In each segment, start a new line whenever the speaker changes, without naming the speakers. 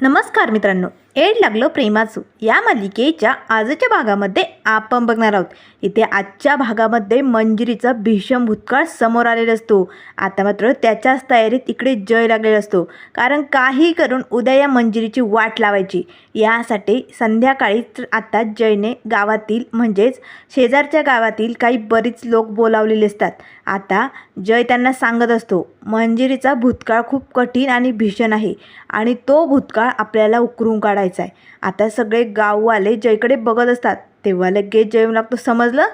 नमस्कार मित्रांनो. एड लागलं प्रेमाचं. या मालिकेच्या आजच्या भागामध्ये आपण बघणार आहोत. इथे आजच्या भागामध्ये मंजिरीचा भीषण भूतकाळ समोर आलेला असतो. आता मात्र त्याच्याच तयारीत इकडे जय लागलेला असतो. कारण काही करून उद्या या मंजिरीची वाट लावायची. यासाठी संध्याकाळीच आता जयने गावातील म्हणजेच शेजारच्या गावातील काही बरीच लोक बोलावलेले असतात. आता जय त्यांना सांगत असतो मंजिरीचा भूतकाळ खूप कठीण आणि भीषण आहे आणि तो भूतकाळ आपल्याला उकरून काढायचा आहे आता सगळे गाववाले जयकडे बघत असतात तेव्हा लगेच जय लागतो समजलं.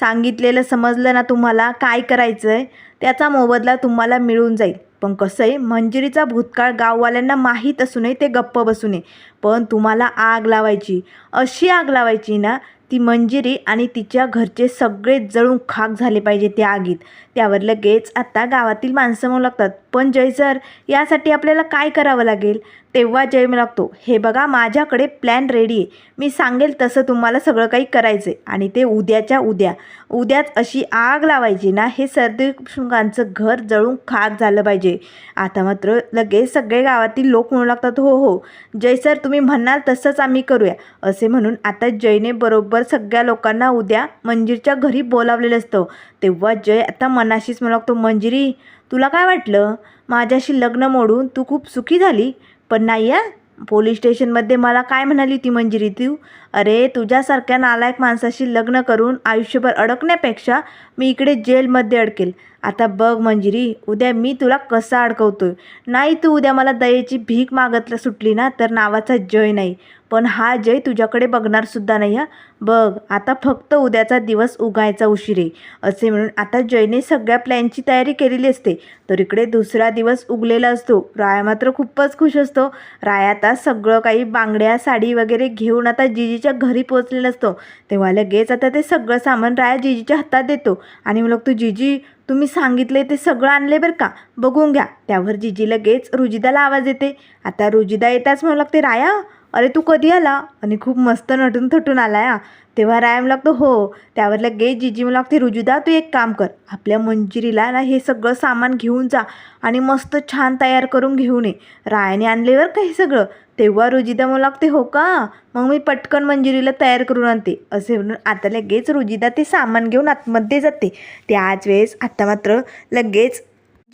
सांगितलेलं समजलं ना तुम्हाला काय करायचं आहे त्याचा मोबदला तुम्हाला मिळून जाईल. पण कसं आहे मंजिरीचा भूतकाळ गाववाल्यांना माहीत असू नये ते गप्प बसू नये पण तुम्हाला आग लावायची अशी आग लावायची ना ती मंजिरी आणि तिच्या घरचे सगळे जळून खाक झाले पाहिजे त्या आगीत. त्यावर लगेच आता गावातील माणसं म्हणू लागतात पण जय सर यासाठी आपल्याला काय करावं लागेल? तेव्हा जय लागतो. हे बघा माझ्याकडे प्लॅन रेडी आहे. मी सांगेल तसं तुम्हाला सगळं काही करायचं आहे आणि ते उद्याच्या उद्या. उद्याच अशी आग लावायची ना हे सर्दीशृंगांचं घर जळून खाक झालं पाहिजे. आता मात्र लगेच सगळे गावातील लोक म्हणू लागतात हो हो जय सर तुम्ही म्हणाल तसंच आम्ही करूया. असे म्हणून आता जयने बरोबर सगळ्या लोकांना उद्या मंजिरच्या घरी बोलावलेलं असतं. तेव्हा जय आता मनाशीच म्हणू लागतो मंजिरी तुला काय वाटलं? माझ्याशी लग्न मोडून तू खूप सुखी झाली. पण नाही या पोलीस स्टेशनमध्ये मला काय म्हणाली ती मंजिरी तू? अरे तुझ्यासारख्या नालायक माणसाशी लग्न करून आयुष्यभर अडकण्यापेक्षा मी इकडे जेलमध्ये अडकेल. आता बघ मंजिरी उद्या मी तुला कसा अडकवतोय. नाही तू उद्या मला दयेची भीक मागतला सुटली ना तर नावाचा जय नाही. पण हा जय तुझ्याकडे बघणारसुद्धा नाही हा? बघ आता फक्त उद्याचा दिवस उगायचा उशीर आहे असे म्हणून आता जयने सगळ्या प्लॅनची तयारी केलेली असते. तर इकडे दुसरा दिवस उगलेला असतो. राया मात्र खूपच खुश असतो. राया आता सगळं काही बांगड्या साडी वगैरे घेऊन आता जिजीच्या घरी पोचलेलं असतो. तेव्हा लगेच आता ते सगळं सामान राया जिजीच्या हातात देतो. आणि मग तू जिजी तुम्ही सांगितले ते सगळं आणले बरं का? बघून घ्या. त्यावर जिजी लगेच रुजिदाला आवाज येते. आता रुजिदा येताच म्हणू लागते राया अरे तू कधी आला? आणि खूप मस्त नटून थटून आला या तेव्हा रायम लागतो हो. त्यावर लगेच जिजी मला लागते रुजुदा तू एक काम कर. आपल्या मंजिरीला ना हे सगळं सामान घेऊन जा आणि मस्त छान तयार करून घेऊन ये. रायाने आणलेवर का हे सगळं? तेव्हा रुजिदा मला लागते हो का? मग मी पटकन मंजिरीला तयार करून आणते. असे म्हणून आता लगेच रुजिदा ते सामान घेऊन आतमध्ये जाते. त्याच वेळेस आता मात्र लगेच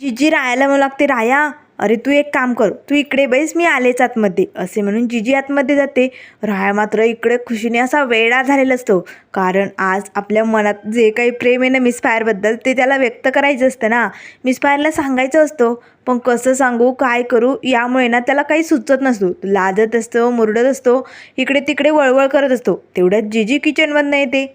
जिजी रायाला म्हणू लागते राया अरे तू एक काम कर तू इकडे बैस मी आलेच आतमध्ये. असे म्हणून जिजी आतमध्ये जाते. राहाय मात्र इकडे खुशीने असा वेडा झालेला असतो. कारण आज आपल्या मनात जे काही प्रेम आहे ना मिस फायरबद्दल ते त्याला व्यक्त करायचं असतं ना. मिस फायरला सांगायचं असतो. पण कसं सांगू काय करू यामुळे ना त्याला काही सुचत नसतो. लाजत असतो मुरडत असतो इकडे तिकडे वळवळ करत असतो. तेवढ्यात जिजी किचनमधनं येते.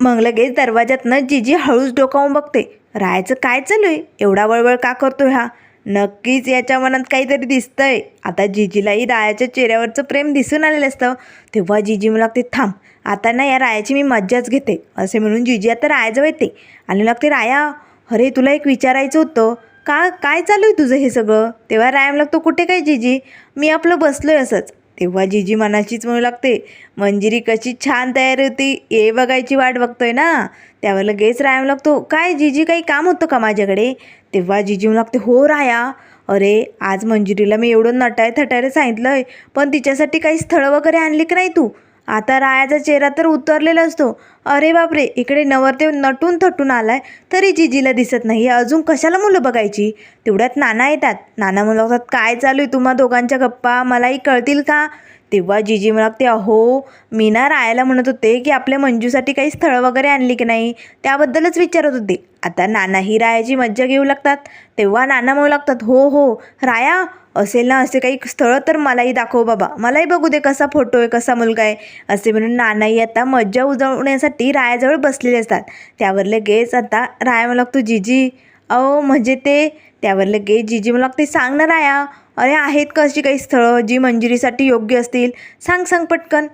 मग लगेच दरवाज्यातनं जिजी हळूच डोकावून बघते. राहायचं काय चालू आहे? एवढा वळवळ का करतोय हा? नक्कीच याच्या मनात काहीतरी दिसतंय. आता जिजीलाही रायाच्या चेहऱ्यावरचं प्रेम दिसून आलेलं असतं. तेव्हा जिजी मला लागते थांब आता ना या रायाची मी मज्जाच घेते. असे म्हणून जिजी आता रायाजवळ येते. आणि लागते राया अरे तुला एक विचारायचं होतं. का काय चालू आहे तुझं हे सगळं? तेव्हा रायाम लागतो कुठे काय जिजी? मी आपलं बसलो आहे असंच. तेव्हा जिजी मनाचीच म्हणू लागते मंजिरी कशी छान तयारी होती. हे बघायची वाट बघतोय ना. त्यावर लगेच रायम लागतो काय जिजी काही काम होतं का माझ्याकडे? तेव्हा जिजी म्हणू लागते हो राया. अरे आज मंजिरीला मी एवढं नटाय थटायला सांगितलं आहे पण तिच्यासाठी काही स्थळं वगैरे आणली की नाही तू? आता रायाचा चेहरा तर उतरलेला असतो. अरे बापरे इकडे नवरदेव नटून थटून आलाय तरी जिजीला दिसत नाही. अजून कशाला मुलं बघायची? तेवढ्यात नाना येतात. नाना म्हणतात काय चालू आहे तुम्हा दोघांच्या गप्पा? मलाही कळतील का? तेव्हा जीजी मला अहो मी ना रायाला म्हणत होते की आपल्या मंजूसाठी काही स्थळं वगैरे आणली की नाही? त्याबद्दलच विचारत होते. आता नानाही रायाची मज्जा घेऊ लागतात. तेव्हा नाना म्हणू लागतात हो हो राया असेल ना असे काही स्थळं तर मलाही दाखव बाबा. मलाही बघू दे कसा फोटो आहे कसा मुलगा आहे. असे म्हणून नानाही आता मज्जा उजवण्यासाठी रायाजवळ बसलेले असतात. त्यावर लगेच आता राया मला लागतो जीजी अहो म्हणजे ते त्यावर लगेच जिजी मला लागते सांग ना राया अरे आहेत का अशी काही स्थळं जी मंजुरीसाठी योग्य असतील? सांग सांग पटकन.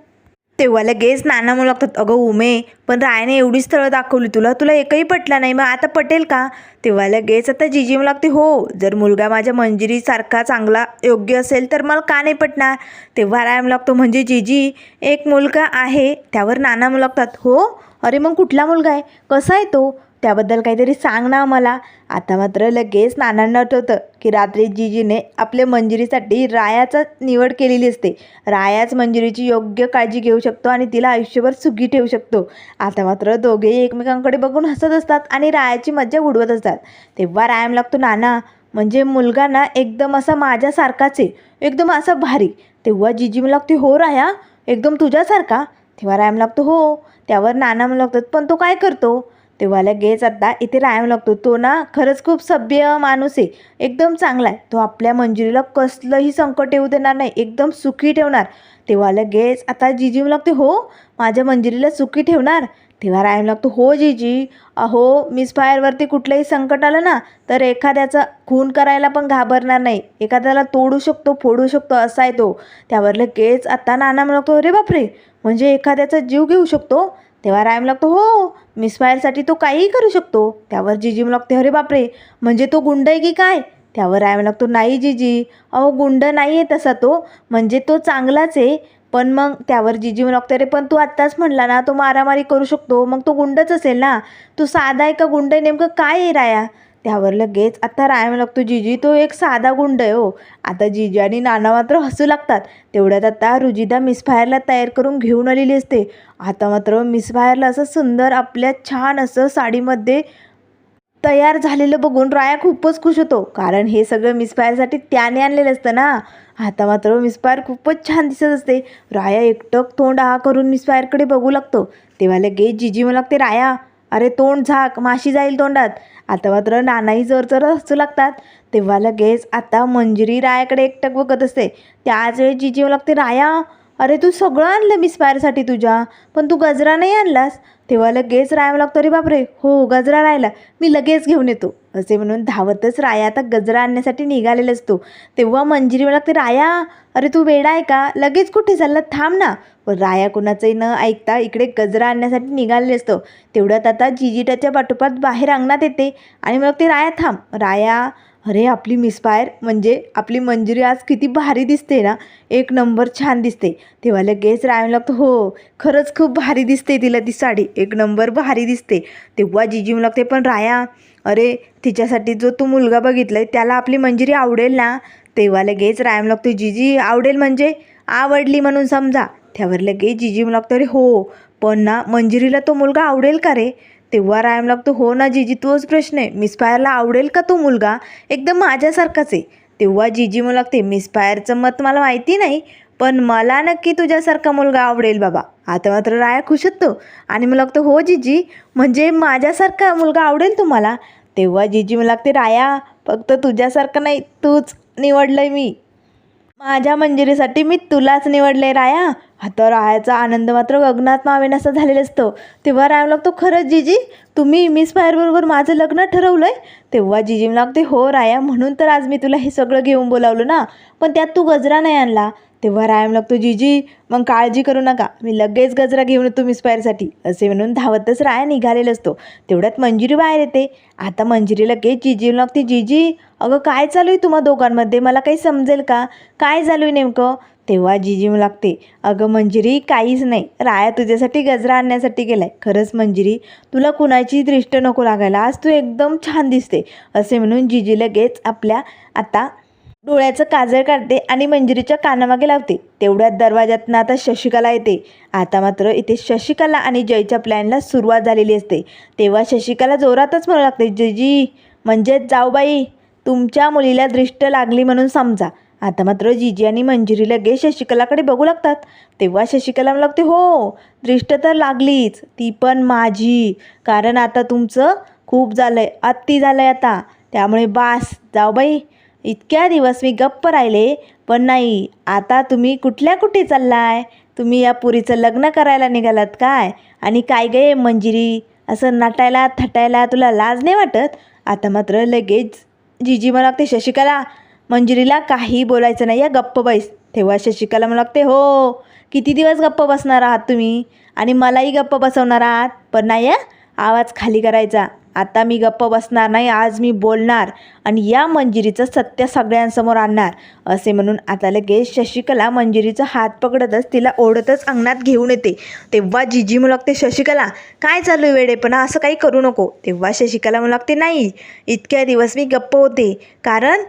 तेव्हा लगेच नाना म्हणू लागतात अगं उमे पण रायने एवढी स्थळं दाखवली तुला तुला एकही पटला नाही मग आता पटेल का? तेव्हा लगेच आता जिजी म्हणू लागते हो जर मुलगा माझ्या मंजिरीसारखा चांगला योग्य असेल तर मला का नाही पटणार? तेव्हा राय म्हणू लागतो म्हणजे जिजी एक मुलगा आहे. त्यावर नाना म्हणू लागतात हो? अरे मग कुठला मुलगा आहे? कसा आहे तो? त्याबद्दल काहीतरी सांग ना मला आता मात्र लगेच नानांना आठवतं की रात्री जीजीने आपल्या मंजिरीसाठी रायाचा निवड केलेली असते. रायाच मंजिरीची योग्य काळजी घेऊ शकतो आणि तिला आयुष्यभर सुखी ठेवू शकतो. आता मात्र दोघेही एकमेकांकडे बघून हसत असतात आणि रायाची मज्जा उडवत असतात. तेव्हा रायाम लागतो नाना म्हणजे मुलगा ना एकदम असा माझ्यासारखाच आहे. एकदम असा भारी. तेव्हा जीजी मला लागते हो राया एकदम तुझ्यासारखा. तेव्हा रायाम लागतो हो. त्यावर नाना म्हणू लागतात पण तो काय करतो? तेव्हा लगेच आता इथे रायम लागतो. तो ना खरंच खूप सभ्य माणूस आहे. एकदम चांगला आहे. तो आपल्या मंजुरीला कसलंही संकट येऊ देणार नाही. एकदम सुखी ठेवणार. तेव्हा लगेच आता जीजीव लागते हो माझ्या मंजुरीला सुखी ठेवणार. तेव्हा रायम लागतो हो जीजी अहो मिस फायरवरती कुठलंही संकट आलं ना तर एखाद्याचा खून करायला पण घाबरणार नाही. एखाद्याला तोडू शकतो फोडू शकतो असा आहे तो. त्यावर लगेच आता नाना म्हणतो अरे बापरे! म्हणजे एखाद्याचा जीव घेऊ शकतो? तेव्हा रायम लागतो हो मिस फायरसाठी तो काहीही करू शकतो. त्यावर जीजी लागते अरे बापरे म्हणजे तो गुंड आहे की काय? त्यावर रायम लागतो नाही जीजी. अहो गुंड नाही आहे तसा तो म्हणजे तो चांगलाच आहे. पण मग त्यावर जीजी लागतो अरे पण तू आत्ताच म्हणला ना तो मारामारी करू शकतो. मग तो गुंडच असेल ना. तू साधा आहे का गुंड आहे नेमकं काय आहे राया? त्यावर लगेच आता रायम लागतो. जीजी तो एक साधा गुंड आहे हो. आता जीजी आणि नाना मात्र हसू लागतात. तेवढ्यात आता रुजिदा मिसफायरला तयार करून घेऊन आलेली असते. आता मात्र मिसफायरला असं सुंदर आपल्या छान असं साडीमध्ये तयार झालेलं बघून राया खूपच खुश होतो. कारण हे सगळं मिसफायरसाठी त्याने आणलेलं असतं ना. आता मात्र मिसफायर खूपच छान दिसत असते. राया एकटक तोंड हा करून मिसफायरकडे बघू लागतो. तेव्हा लगेच जीजी मला लागते राया अरे तोंड झाक माशी जाईल तोंडात. आता मात्र नानाही जर जर हसू लागतात. तेव्हा लगेच आता मंजिरी रायाकडे एकटक बघत असते. त्याच वेळी जीजी मला लागते राया अरे तू सगळं आणलं मी स्पायरसाठी तुझ्या पण तू गजरा नाही आणलास? तेव्हा लगेच राया लागतो अरे बापरे. हो गजरा राहिला. मी लगेच घेऊन येतो. असे म्हणून धावतच राया आता गजरा आणण्यासाठी निघालेला असतो तेव्हा मंजिरी मला लागते राया अरे तू वेडा आहे का? लगेच कुठे चालला? थांब ना. पण राया कुणाचंही न ऐकता इकडे गजरा आणण्यासाठी निघालेले असतो. तेवढ्यात आता जिजिटाच्या पाठोपाठ बाहेर अंगणात येते. आणि मग ते राया थांब. राया अरे आपली मिसफायर म्हणजे आपली मंजुरी आज किती भारी दिसते ना. एक नंबर छान दिसते. तेव्हा लगेच रायम लागतो हो खरंच खूप भारी दिसते तिला ती साडी. एक नंबर भारी दिसते. तेव्हा जिजी लागते पण राया अरे तिच्यासाठी जो तू मुलगा बघितला आहे त्याला आपली मंजिरी आवडेल ना? तेव्हा लगेच रायम लागतो जिजी आवडेल म्हणजे? आवडली म्हणून समजा. त्यावर लगेच जिजी लागतो अरे हो पण ना मंजिरीला तो मुलगा आवडेल का रे? तेव्हा रायम लागतो हो ना जीजी तोच प्रश्न आहे. मिसफायरला आवडेल का तो मुलगा? एकदम माझ्यासारखाच आहे. तेव्हा जीजी मला लागते मिसफायरचं मत मला माहिती नाही पण मला नक्की तुझ्यासारखा मुलगा आवडेल बाबा. आता मात्र राया खुश होतो आणि मला लागतो हो जीजी म्हणजे माझ्यासारखा मुलगा आवडेल तुम्हाला? तेव्हा जीजी मला लागते राया फक्त तुझ्यासारखं नाही तूच निवडलं आहे मी. माझ्या मंजिरीसाठी मी तुलाच निवडले राया. आता रायाचा आनंद मात्र गगनात मावेनासा झालेला असतो. तेव्हा राया लागतो खरंच जीजी तुम्ही मिस फायरबरोबर माझं लग्न ठरवलं आहे तेव्हा जीजी लागते हो राया म्हणून तर आज मी तुला हे सगळं घेऊन बोलावलं ना. पण त्यात तू गजरा नाही आणला. तेव्हा रायम लागतो जीजी मग काळजी करू नका. मी लगेच गजरा घेऊन येतो मिसपायरसाठी. असे म्हणून धावतच राया निघालेला असतो. तेवढ्यात मंजिरी बाहेर येते. आता मंजिरी लगेच जीजी लागते जीजी अगं काय चालू आहे तुम्हा दोघांमध्ये? मला काही समजेल का? काय चालू आहे नेमकं? तेव्हा जीजी लागते अगं मंजिरी काहीच नाही. राया तुझ्यासाठी गजरा आणण्यासाठी गेलाय. खरंच मंजिरी तुला कुणाची दृष्ट नको लागायला. आज तू एकदम छान दिसते. असे म्हणून जीजी लगेच आपल्या आता डोळ्याचं काजळ काढते आणि मंजिरीच्या कानामागे लावते. तेवढ्यात दरवाजातनं आता शशिकला येते. आता मात्र इथे शशिकला आणि जयच्या प्लॅनला सुरुवात झालेली असते. तेव्हा शशिकला जोरातच म्हणू लागते जयजी म्हणजेच जाऊबाई तुमच्या मुलीला दृष्ट लागली म्हणून समजा. आता मात्र जीजी आणि मंजिरी लगेच शशिकलाकडे बघू लागतात. तेव्हा शशिकला म्हणू लागते हो दृष्ट तर लागलीच ती पण माझी. कारण आता तुमचं खूप झालं आहे अति झालं आहे आता. त्यामुळे बास जाऊबाई इतक्या दिवस मी गप्प राहिले पण नाही आता तुम्ही कुठल्या कुठे चाललाय? तुम्ही या पुरीचं लग्न करायला निघालात काय? आणि काय गे मंजिरी? असं नटायला थटायला तुला लाज नाही वाटत? आता मात्र लगेच जीजी मला लागते शशिकला मंजिरीला काही बोलायचं नाही या गप्प बैस. तेव्हा शशिकला मला लागते हो किती दिवस गप्प बसणार आहात तुम्ही? आणि मलाही गप्प बसवणार आहात पण नाही आवाज खाली करायचा. आता मी गप्प बसणार नाही आज मी बोलणार आणि या मंजिरीचं सत्य सगळ्यांसमोर आणणार असे म्हणून आता लगेच शशिकला मंजिरीचा हात पकडतच तिला ओढतच अंगणात घेऊन येते. तेव्हा जिजी म्हणू लागते शशिकला काय चालू आहे वेडेपणा? असं काही करू नको. तेव्हा शशिकला म्हणू लागते नाही इतक्या दिवस मी गप्प होते. कारण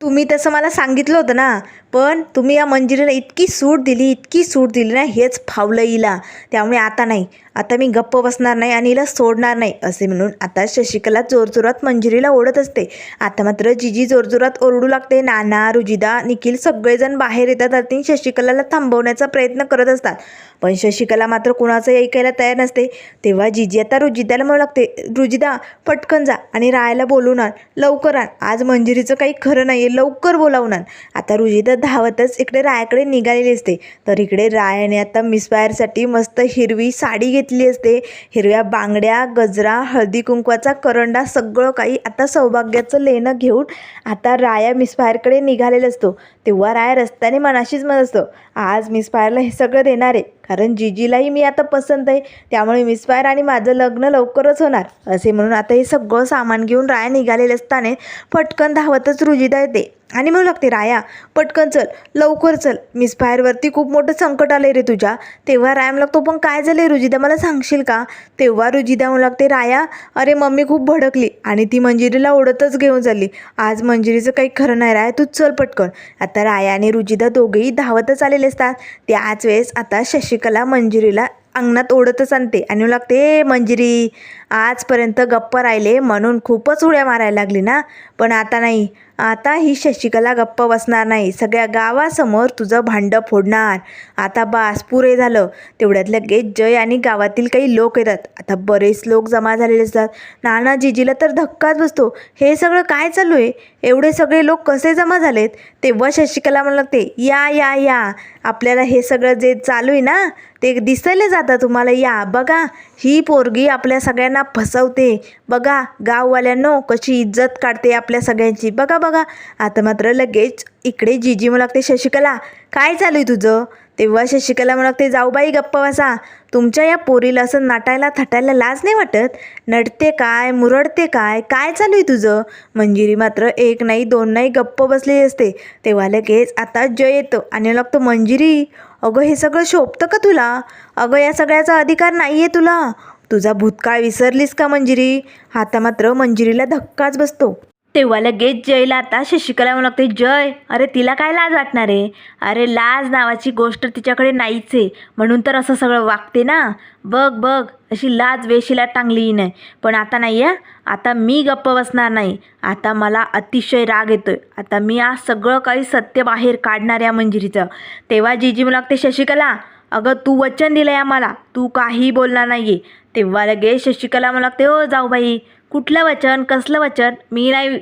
तुम्ही तसं मला सांगितलं होतं ना पण तुम्ही या मंजिरीला इतकी सूट दिली इतकी सूट दिली ना हेच फावलं हिला. त्यामुळे आता नाही. आता मी गप्प बसणार नाही आणि हिला सोडणार नाही असे म्हणून आता शशिकला जोरजोरात मंजिरीला ओढत असते. आता मात्र जिजी जोरजोरात ओरडू लागते. नाना रुजिदा निखिल सगळेजण बाहेर येतात आणि शशिकलाला थांबवण्याचा प्रयत्न करत असतात. पण शशिकला मात्र कुणाचं ऐकायला तयार नसते. तेव्हा जिजी आता रुजिदाला म्हणू लागते रुजिदा पटकन जा आणि राहायला बोलवणार. आण लवकर आण. आज मंजिरीचं काही खरं नाही आहे लवकर बोलावून आण आता रुजिदा धावतच इकडे रायाकडे निघालेली असते. तर इकडे रायाने आता मिसफायरसाठी मस्त हिरवी साडी घेतली असते. हिरव्या बांगड्या गजरा हळदी कुंकवाचा करंडा सगळं काही आता सौभाग्याचं लेणं घेऊन आता राया मिसफायरकडे निघालेला असतो. तेव्हा राया रस्त्याने मनाशीच म्हणत असतो. आज मिसफायरला हे सगळं देणार आहे. कारण जिजीलाही मी आता पसंत आहे त्यामुळे मिसफायर आणि माझं लग्न लवकरच होणार असे म्हणून आता हे सगळं सामान घेऊन राया निघालेले असताना पटकन धावतच रुजिदा येते. आणि म्हणू लागते राया पटकन चल लवकर चल. मिसफायरवरती खूप मोठं संकट आलं रे तुझ्या. तेव्हा राया लागतो पण काय झालं रुजिदा मला सांगशील का? तेव्हा रुजिदा म्हणू लागते राया अरे मम्मी खूप भडकली आणि ती मंजिरीला ओढतच घेऊन चालली. आज मंजिरीचं काही खरं नाही राया तू चल पटकन. आता राया आणि रुजिदा दोघेही धावतच आलेले असतात. त्याच वेळेस आता शशिकला मंजिरीला अंगणात ओढतच आणते. आणि लागते "ए, मंजिरी आजपर्यंत गप्प राहिले म्हणून खूपच उड्या मारायला लागली ना? पण आता नाही. आता ही शशिकला गप्प बसणार नाही. सगळ्या गावासमोर तुझं भांडं फोडणार. आता बास पुरे झालं. तेवढ्यात लगेच जय आणि गावातील काही लोक येतात. आता बरेच लोक जमा झालेले असतात. नाना जिजीला तर धक्काच बसतो. हे सगळं काय चालू आहे? एवढे सगळे लोक कसे जमा झालेत? तेव्हा शशिकला म्हणलं लागते या या या. आपल्याला हे सगळं जे चालू आहे ना ते दिसायला जातं तुम्हाला. या बघा. ही पोरगी आपल्या सगळ्यांना फसवते. बघा गाववाल्यांनो कशी इज्जत काढते आपल्या सगळ्यांची. बघा बघा. आता मात्र लगेच इकडे जिजी म्हणू लागते शशिकला काय चालू आहे तुझं? तेव्हा शशिकला म्हणू लागते जाऊ बाई गप्प बसा. तुमच्या या पोरीला असं नाटायला थटायला लाज नाही वाटत? नटते काय? मुरडते काय? काय चालू आहे तुझं? मंजिरी मात्र एक नाही दोन नाही गप्प बसलेली असते. तेव्हा लगेच आता जय येतो आणि लागतो मंजिरी अगं हे सगळं शोभतं का तुला? अगं या सगळ्याचा अधिकार नाही आहे तुला. तुझा भूतकाळ विसरलीस का मंजिरी? आता मात्र मंजिरीला धक्काच बसतो. तेव्हा लगेच जयला आता शशिकला म्हणू लागते जय अरे तिला काय लाज वाटणार आहे? अरे लाज नावाची गोष्ट तिच्याकडे नाहीच आहे. म्हणून तर असं सगळं वागते ना. बघ बघ अशी लाज वेशीला टांगली नाही पण आता नाही आहे आता मी गप्प बसणार नाही. आता मला अतिशय राग येतोय. आता मी आज सगळं काही सत्य बाहेर काढणार या मंजिरीचं. तेव्हा जीजी मला लागते शशिकला अगं तू वचन दिलं आहे आम्हाला. तू काही बोलणार नाही आहे तेव्हा लगेच शशिकला मला लागते हो जाऊ बाई कुठलं वचन कसलं वचन? मी नाही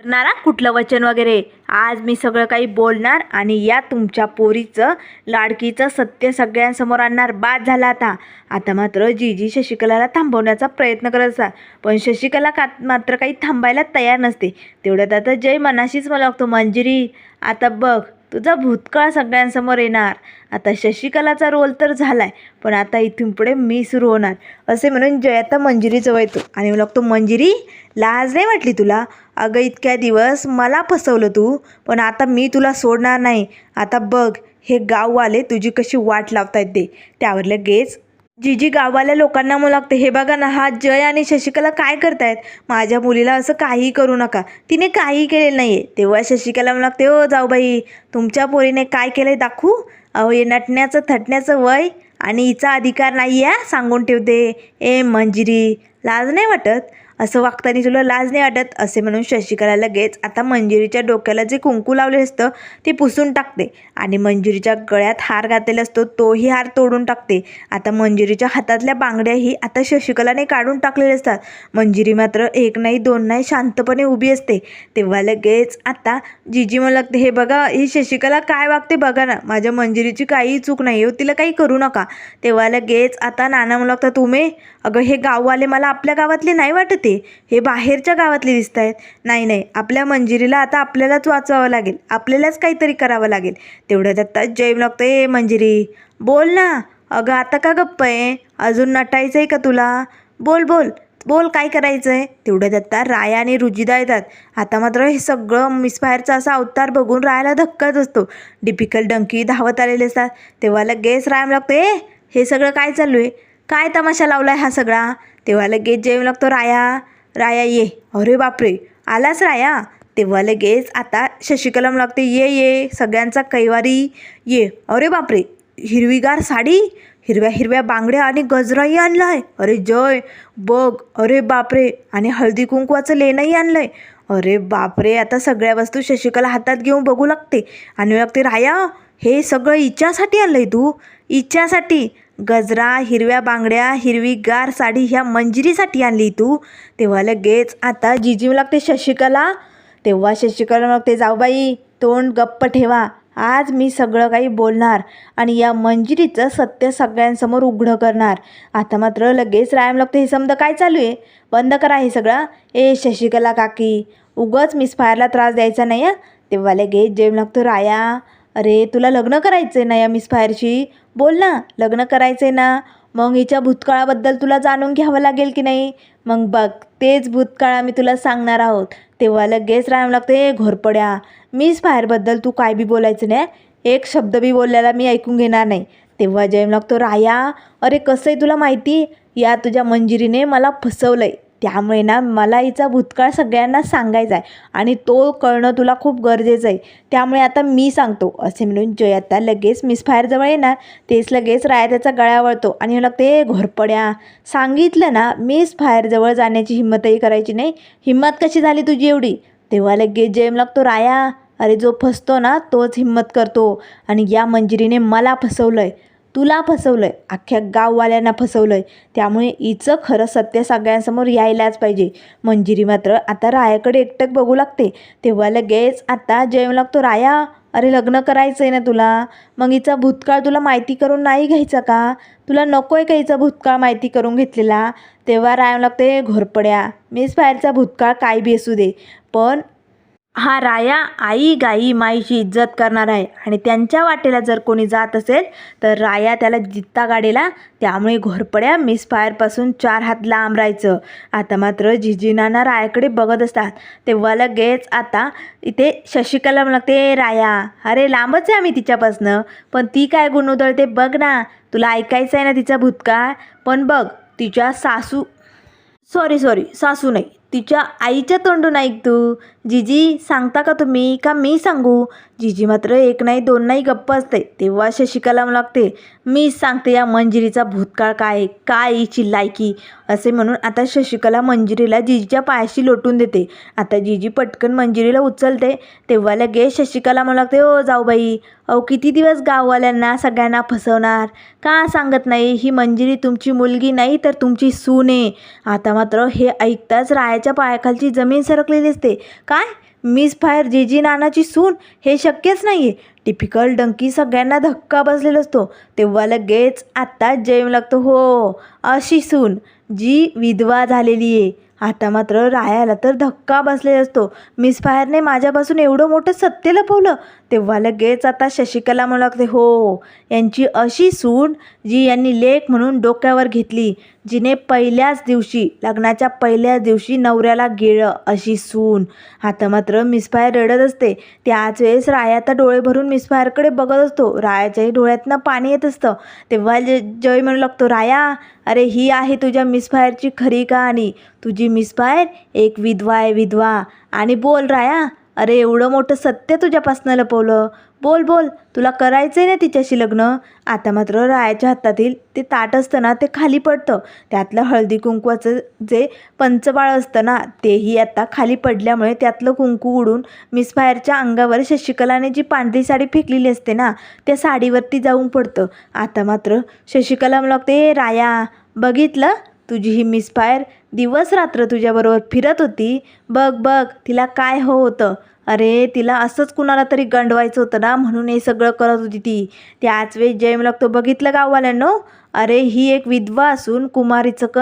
करणारा कुठलं वचन वगैरे. आज मी सगळं काही बोलणार आणि या तुमच्या पोरीचं लाडकीचं सत्य सगळ्यांसमोर आणणार. बाद झाला आता. आता मात्र जीजी शशिकलाला थांबवण्याचा प्रयत्न करत असा पण शशिकला का मात्र काही थांबायला तयार नसते. तेवढ्यात आता जय मनाशीच मला लागतो मंजिरी आता बघ तुझा भूतकाळ सगळ्यांसमोर येणार. आता शशिकलाचा रोल तर झालाय पण आता इथून पुढे मी सुरू होणार. असे म्हणून जय आता मंजिरीजवळ येतो आणि मला लागतो मंजिरी लाज नाही वाटली तुला? अगं इतक्या दिवस मला फसवलं तू पण आता मी तुला सोडणार नाही. आता बघ हे गाववाले तुझी कशी वाट लावतायत ते. त्यावर लगेच जी जी गाववाल्या लोकांना मला लागते. हे बघा ना हा जय आणि शशिकला काय करतायत? माझ्या मुलीला असं काही करू नका. तिने काही केलेलं नाही आहे तेव्हा शशिकला मला लागते हो जाऊ बाई तुमच्या पोरीने काय केलं आहे दाखवू? अहो हे नटण्याचं थटण्याचं वय आणि हिचा अधिकार नाही आहे सांगून ठेवते. ए मंजिरी लाज नाही वाटत? असं वागताना तुला लाज नाही वाटत? असे म्हणून शशिकला लगेच आता मंजिरीच्या डोक्याला जे कुंकू लावले असतं ते पुसून टाकते. आणि मंजिरीच्या गळ्यात हार घातलेला असतो तोही हार तोडून टाकते. आता मंजिरीच्या हातातल्या बांगड्याही आता शशिकलाने काढून टाकलेल्या असतात. मंजिरी मात्र एक नाही दोन नाही शांतपणे उभी असते. तेव्हा लगेच आता जिजी मला लागते हे बघा ही शशिकला काय वागते बघा ना. माझ्या मंजिरीची काही चूक नाही हो तिला काही करू नका. तेव्हा लगेच आता नाना मला लागतं तुम्ही अगं हे गाववाले मला आपल्या गावातले नाही वाटते हे बाहेरच्या गावातले दिसत आहेत. नाही नाही. आपल्या मंजिरीला आता आपल्यालाच वाचवावं लागेल. आपल्यालाच काहीतरी करावं लागेल. तेवढ्यात आता जैम लागतं ए मंजिरी बोल ना. अगं आता का गप्प आहे? अजून नटायचं आहे का तुला? बोल बोल. बोल काय करायचं आहे तेवढ्यात आत्ता राया आणि रुजिदा येतात. आता मात्र हे सगळं मिसफायरचा असा अवतार बघून रायाला धक्काच असतो. डिपिकल डंकी धावत आलेले असतात. तेव्हा लगेच रायम लागतो ए हे सगळं काय चालू आहे काय तमाशा लावला आहे हा सगळा? तेव्हा लगेच जेव लागतो राया राया ये. अरे बापरे आलाच राया? तेव्हा लगेच आता शशिकलम लागते ये ये सगळ्यांचा कैवारी ये. अरे बापरे हिरवीगार साडी हिरव्या हिरव्या बांगड्या आणि गजराही आणलाय. अरे जय बघ अरे बापरे आणि हळदी कुंकवाचं लेणंही आहे अरे बापरे आता सगळ्या वस्तू शशिकला हातात घेऊन बघू लागते. आणि लागते राया हे सगळं इच्छासाठी आणलंय तू? इच्छासाठी? गजरा हिरव्या बांगड्या हिरवीगार साडी ह्या मंजिरीसाठी आणली तू. तेव्हा लगेच आता जिजीव लागते शशिकला. तेव्हा शशिकला लागते जाऊबाई तोंड गप्प ठेवा. आज मी सगळं काही बोलणार आणि या मंजिरीचं सत्य सगळ्यांसमोर उघडं करणार. आता मात्र लगेच रायम लागते हे समजा काय चालू आहे? बंद करा हे सगळं. ए शशिकला काकी उगच मिसफायरला त्रास द्यायचा नाही तेव्हा लगेच जेम लागतो राया अरे तुला लग्न करायचं आहे ना या मिसफायरशी बोल ना लग्न करायचं आहे ना. मग हिच्या भूतकाळाबद्दल तुला जाणून घ्यावं लागेल की नाही? मग बघ तेच भूतकाळ आम्ही तुला सांगणार आहोत. तेव्हा लगेच राहावं लागतं हे घोरपड्या मीच बाहेरबद्दल तू काय बी बोलायचं नाही. एक शब्द बी बोलल्याला मी ऐकून घेणार नाही. तेव्हा जयम लागतो राया अरे कसं आहे तुला माहिती? या तुझ्या मंजिरीने मला फसवलं आहे त्यामुळे ना मला हिचा भूतकाळ सगळ्यांना सांगायचा आहे. आणि तो कळणं तुला खूप गरजेचं आहे. त्यामुळे आता मी सांगतो. असे म्हणून जय आता लगेच मिसफायरजवळ येणार. तेच लगेच राया त्याचा गळा वळतो. आणि मला ते घोरपड्या. सांगितलं ना मिस फायरजवळ जाण्याची हिंमतही करायची नाही. हिंमत कशी झाली तुझी एवढी? तेव्हा लगेच जयम लागतो राया. अरे जो फसतो ना तोच हिंमत करतो. आणि या मंजिरीने मला फसवलं आहे तुला फसवलं आहे अख्ख्या गाववाल्यांना फसवलं आहे त्यामुळे हिचं खरं सत्य सगळ्यांसमोर यायलाच पाहिजे. मंजिरी मात्र आता रायाकडे एकटक बघू लागते. तेव्हा लगेच आता जेवण लागतो. राया अरे लग्न करायचं आहे ना तुला? मग हिचा भूतकाळ तुला माहिती करून नाही घ्यायचा का? तुला नको आहे का हिचा भूतकाळ माहिती करून घेतलेला? तेव्हा राया लागते घोरपड्या मीच बाहेरचा भूतकाळ काय बी असू दे. पण हा राया आई गाई माईची इज्जत करणार आहे. आणि त्यांच्या वाटेला जर कोणी जात असेल तर राया त्याला जित्ता गाडीला. त्यामुळे घोरपड्या मिसफायरपासून चार हात लांब राहायचं. आता मात्र जिजीनाना रायाकडे बघत असतात. तेव्हा लगेच आता इथे शशिकला लागते राया अरे लांबच आहे आम्ही तिच्यापासनं. पण ती काय गुण उधळते बघ ना. तुला ऐकायचं आहे ना तिचा भूतकाळ? पण बघ तिच्या सासू सॉरी सॉरी सासू नाही. तिच्या आईच्या तोंडून ऐक तू. जिजी सांगता का तुम्ही? का मी सांगू? जिजी मात्र एक नाही दोन नाही गप्प असते. तेव्हा शशिकला लागते मीच सांगते या मंजिरीचा भूतकाळ काय? आहे, काय हिची लायकी? असे म्हणून आता शशिकला मंजिरीला जिजीच्या पायाशी लोटून देते. आता जिजी पटकन मंजिरीला उचलते. तेव्हा लगेच शशिकला मला लागते ओ जाऊबाई अहो किती दिवस गाववाल्यांना सगळ्यांना फसवणार? का सांगत नाही? ही मंजिरी तुमची मुलगी नाही तर तुमची सून आहे. आता मात्र हे ऐकताच रायाच्या पायाखालची जमीन सरकलेली असते का काय? मिस फायर जेजी नानाची सून हे शक्यच नाही आहे टिपिकल डंकी सगळ्यांना धक्का बसलेला असतो. तेव्हा लगेच आत्ताच जयम लागतो. हो अशी सून. जी विधवा झालेली आहे. आता मात्र रायाला तर धक्का बसलेला असतो. मिस फायरने माझ्यापासून एवढं मोठं सत्य लपवलं. तेव्हा लगेच आता शशिकला म्हणू लागते हो यांची अशी सून जी यांनी लेख म्हणून डोक्यावर घेतली जिने पहिल्याच दिवशी लग्नाच्या पहिल्याच दिवशी नवऱ्याला गेळं अशी सून. आता मात्र मिसफायर रडत असते. त्याच वेळेस राया आता डोळे भरून मिसफायरकडे बघत असतो. रायाच्याही डोळ्यातनं पाणी येत असतं. तेव्हा ज जय म्हणू लागतो राया अरे ही आहे तुझ्या मिसफायरची खरी कहाणी. तुझी मिसफायर एक विधवा आहे विधवा. आणि बोल राया अरे एवढं मोठं सत्य तुझ्यापासनं लपवलं. बोल बोल तुला करायचं आहे ना तिच्याशी लग्न? आता मात्र रायाच्या हातातील ते ताट असतं ना ते खाली पडतं. त्यातलं हळदी कुंकवाचं जे पंचबाळ असतं ना तेही आता खाली पडल्यामुळे त्यातलं कुंकू उडून मिस फायरच्या अंगावर शशिकलाने जी पांढरी साडी फेकलेली असते ना त्या साडीवरती जाऊन पडतं. आता मात्र शशिकला मला लागते राया बघितलं? तुझी ही मिस फायर दिवस रात्र तुझ्याबरोबर फिरत होती. बघ बघ तिला काय हो होतं. अरे तिला असंच कुणाला तरी गंडवायचं होतं ना म्हणून हे सगळं करत होती ती. त्याच वेळी जयम लागतो बघितलं गाववाल्यांनो? अरे ही एक विधवा असून कुमारीचं क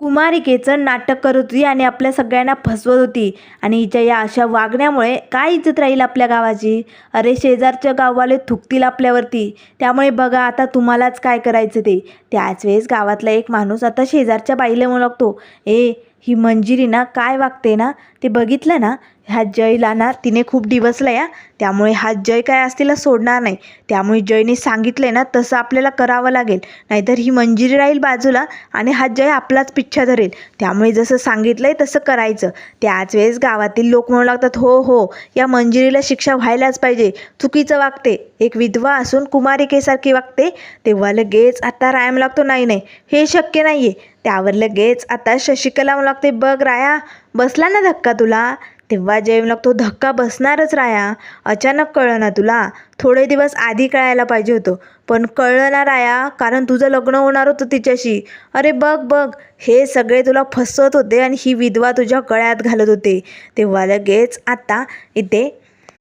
कुमारिकेचं नाटक करत होती आणि आपल्या सगळ्यांना फसवत होती. आणि हिच्या या अशा वागण्यामुळे काय इज्जत राहील आपल्या गावाची? अरे शेजारच्या गाववाले थुकतील आपल्यावरती. त्यामुळे बघा आता तुम्हालाच काय करायचं ते. त्याच वेळेस गावातला एक माणूस आता शेजारच्या बाईला म्हणू लागतो ए ही मंजिरी ना काय वागते ना? ते बघितलं ना? ह्या जयला ना तिने खूप डिवसलं या. त्यामुळे हा जय काय असतील सोडणार नाही. त्यामुळे जयने सांगितले ना तसं आपल्याला करावं लागेल. नाहीतर ही मंजिरी राहील बाजूला आणि हा जय आपलाच पिच्छा धरेल. त्यामुळे जसं सांगितलंय तसं करायचं. त्याच वेळेस गावातील लोक म्हणू लागतात हो हो या मंजिरीला शिक्षा व्हायलाच पाहिजे. चुकीचं वागते. एक विधवा असून कुमारिकेसारखी वागते. तेव्हा लगेच आता रायम लागतो नाही नाही हे शक्य नाही आहे त्यावर लगेच आता शशिकला म्हणू लागते बघ राया बसला ना धक्का तुला. तेव्हा जयमला लागतो धक्का बसणारच राया. अचानक कळलं ना तुला? थोडे दिवस आधी कळायला पाहिजे होतं. पण कळलं ना राया कारण तुझं लग्न होणार होतं तिच्याशी. अरे बघ बघ. हे सगळे तुला फसवत होते आणि ही विधवा तुझ्या गळ्यात घालत होते. तेव्हा लगेच आता इथे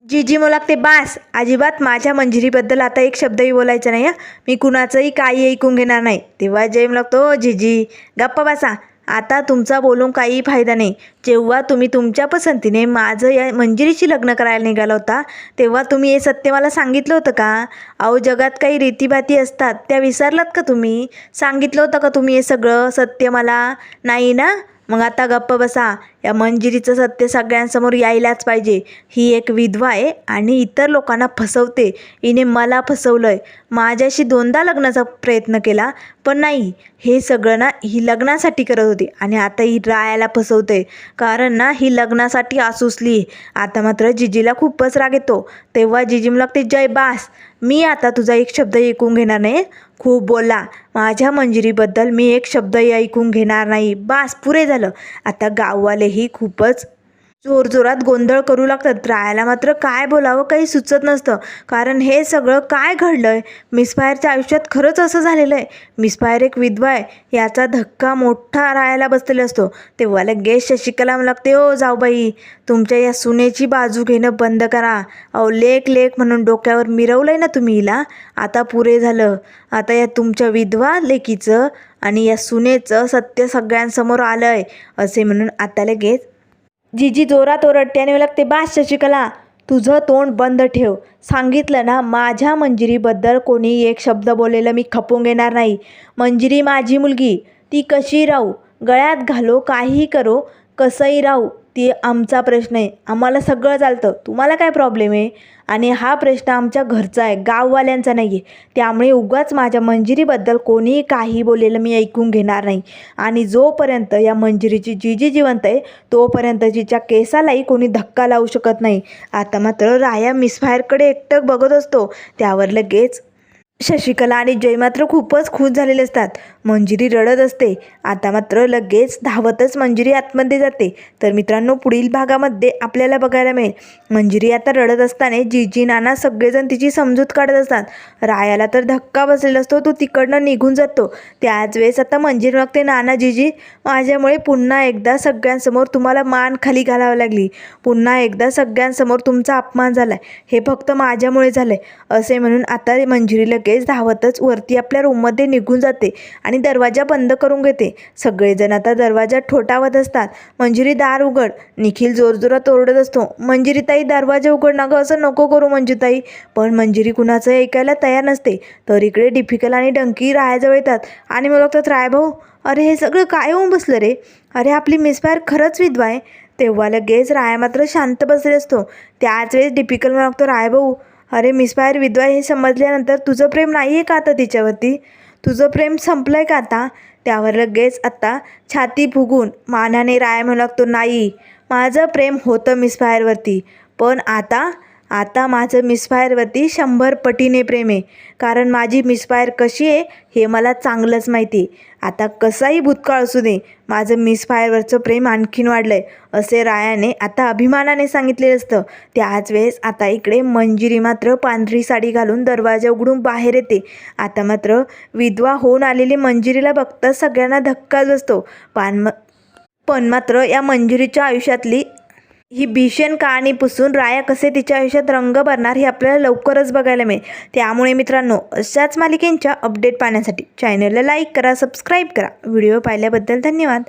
जिजी मला लागते बास. अजिबात माझ्या मंजिरीबद्दल आता एक शब्दही बोलायचा नाही मी कुणाचंही काही ऐकून घेणार नाही. तेव्हा जयम लागतो जिजी गप्पा बसा. आता तुमचा बोलून काही फायदा नाही. जेव्हा तुम्ही तुमच्या पसंतीने माझं या मंजिरीशी लग्न करायला निघाला होता तेव्हा तुम्ही हे सत्य मला सांगितलं होतं का? अहो जगात काही रीतीभाती असतात त्या विसरलात का तुम्ही? सांगितलं होतं का तुम्ही हे सगळं? सत्य मला? नाही ना? मग आता गप्प बसा. या मंजिरीचं सत्य सगळ्यांसमोर यायलाच पाहिजे. ही एक विधवा आहे आणि इतर लोकांना फसवते. हिने मला फसवलं आहे माझ्याशी दोनदा लग्नाचा प्रयत्न केला पण नाही. हे सगळं ना ही लग्नासाठी करत होती आणि आता ही रायाला फसवते. कारण ना ही लग्नासाठी आसुसली आता मात्र जिजीला खूपच राग येतो. तेव्हा जिजी मला लागते जय बास. मी आता तुझा एक शब्द ऐकून घेणार नाही. खूप बोलला. माझ्या मंजिरीबद्दल मी एक शब्दही ऐकून घेणार नाही. बास पुरे झालं. आता गाववालेही खूपच जोरजोरात गोंधळ करू लागतात. रायाला मात्र काय बोलावं काही सुचत नसतं. कारण हे सगळं काय घडलं आहे मिसफायरच्या आयुष्यात खरंच असं झालेलं आहे? मिसफायर एक विधवा आहे. याचा धक्का मोठा रायाला बसलेला असतो. तेव्हा लगेच शशिकला मला लागते ओ जाऊ बाई. तुमच्या या सुनेची बाजू घेणं बंद करा. अहो लेख लेख म्हणून डोक्यावर मिरवलं आहे ना तुम्ही हिला? आता पुरे झालं. आता या तुमच्या विधवा लेकीचं आणि या सुनेचं सत्य सगळ्यांसमोर आलं आहे असे म्हणून आता लगेच जीजी जोरात ओरडते आणि लागते बास शशिकला तुझं तोंड बंद ठेव. सांगितलं ना माझ्या मंजिरीबद्दल कोणी एक शब्द बोललेलं मी खपून घेणार नाही. मंजिरी माझी मुलगी ती कशी राहू? गळ्यात घालो काहीही करो कसंही राहू. ती आमचा प्रश्न आहे. आम्हाला सगळं चालतं. तुम्हाला काय प्रॉब्लेम आहे? आणि हा प्रश्न आमच्या घरचा आहे. गाववाल्यांचा नाही आहे त्यामुळे उगाच माझ्या मंजिरीबद्दल कोणीही काही बोललेलं मी ऐकून घेणार नाही. आणि जोपर्यंत या मंजिरीची जी जी जिवंत आहे तोपर्यंत जिच्या केसालाही कोणी धक्का लावू शकत नाही. आता मात्र राया मिसफायरकडे एकटक बघत असतो. त्यावर लगेच शशिकला आणि जय मात्र खूपच खुश झालेले असतात. मंजिरी रडत असते. आता मात्र लगेच धावतच मंजिरी आतमध्ये जाते. तर मित्रांनो पुढील भागामध्ये आपल्याला बघायला मिळेल. मंजिरी आता रडत असताना जीजी नाना सगळेजण तिची समजूत काढत असतात. रायाला तर धक्का बसलेला असतो. तो तिकडनं निघून जातो. त्याच वेळेस आता मंजिरी मागते नाना जीजी माझ्यामुळे पुन्हा एकदा सगळ्यांसमोर तुम्हाला मान खाली घालावी लागली. पुन्हा एकदा सगळ्यांसमोर तुमचा अपमान झाला हे फक्त माझ्यामुळे झालं आहे असे म्हणून आता मंजिरी लगेच धावतच वरती आपल्या रूममध्ये निघून जाते आणि दरवाजा बंद करून घेते. सगळेजण आता दरवाजा ठोठावत असतात. मंजिरी दार उघड. निखिल जोरजोरात ओरडत असतो. मंजिरीताई दरवाजा उघड ना गं असं नको करू मंजुताई. पण मंजिरी कुणाचं ऐकायला तयार नसते. तर इकडे डिफिकल आणि डंकी रायाजवळ येतात. आणि मग बघतात रायभाऊ अरे हे सगळं काय होऊन बसलं रे? अरे आपली मिसफायर खरंच विधवा आहे. तेव्हा लगेच राया मात्र शांत बसले असतो. त्याच वेळेस डिफिकल राय भाऊ अरे मिसफायर विधवा हे समजल्यानंतर तुझं प्रेम नाही आहे का आता तिच्यावरती? तुझं प्रेम संपलं आहे का आता? त्यावर लगेच आत्ता छाती फुगून मानाने राय म्हणू लागतो नाही माझं प्रेम होतं मिसफायरवरती पण आता आता माझं मिसफायरवरती शंभर पटीने प्रेम आहे. कारण माझी मिसफायर कशी आहे हे मला चांगलंच माहिती आहे. आता कसाही भूतकाळ असू दे माझं मिस फायरवरचं प्रेम आणखीन वाढलं आहे असे रायाने आता अभिमानाने सांगितलेलं असतं. त्याच वेळेस आता इकडे मंजिरी मात्र पांढरी साडी घालून दरवाजा उघडून बाहेर येते. आता मात्र विधवा होऊन आलेली मंजिरीला बघता सगळ्यांना धक्काच असतो पान पण मात्र या मंजिरीच्या आयुष्यातली ही भीषण कहाणी पुसून राया कसे तिच्या आयुष्यात रंग भरणार हे आपल्याला लवकरच बघायला मिळेल. त्यामुळे मित्रांनो अशाच मालिकेंच्या अपडेट पाहण्यासाठी चॅनलला लाईक करा सबस्क्राईब करा. व्हिडिओ पाहिल्याबद्दल धन्यवाद.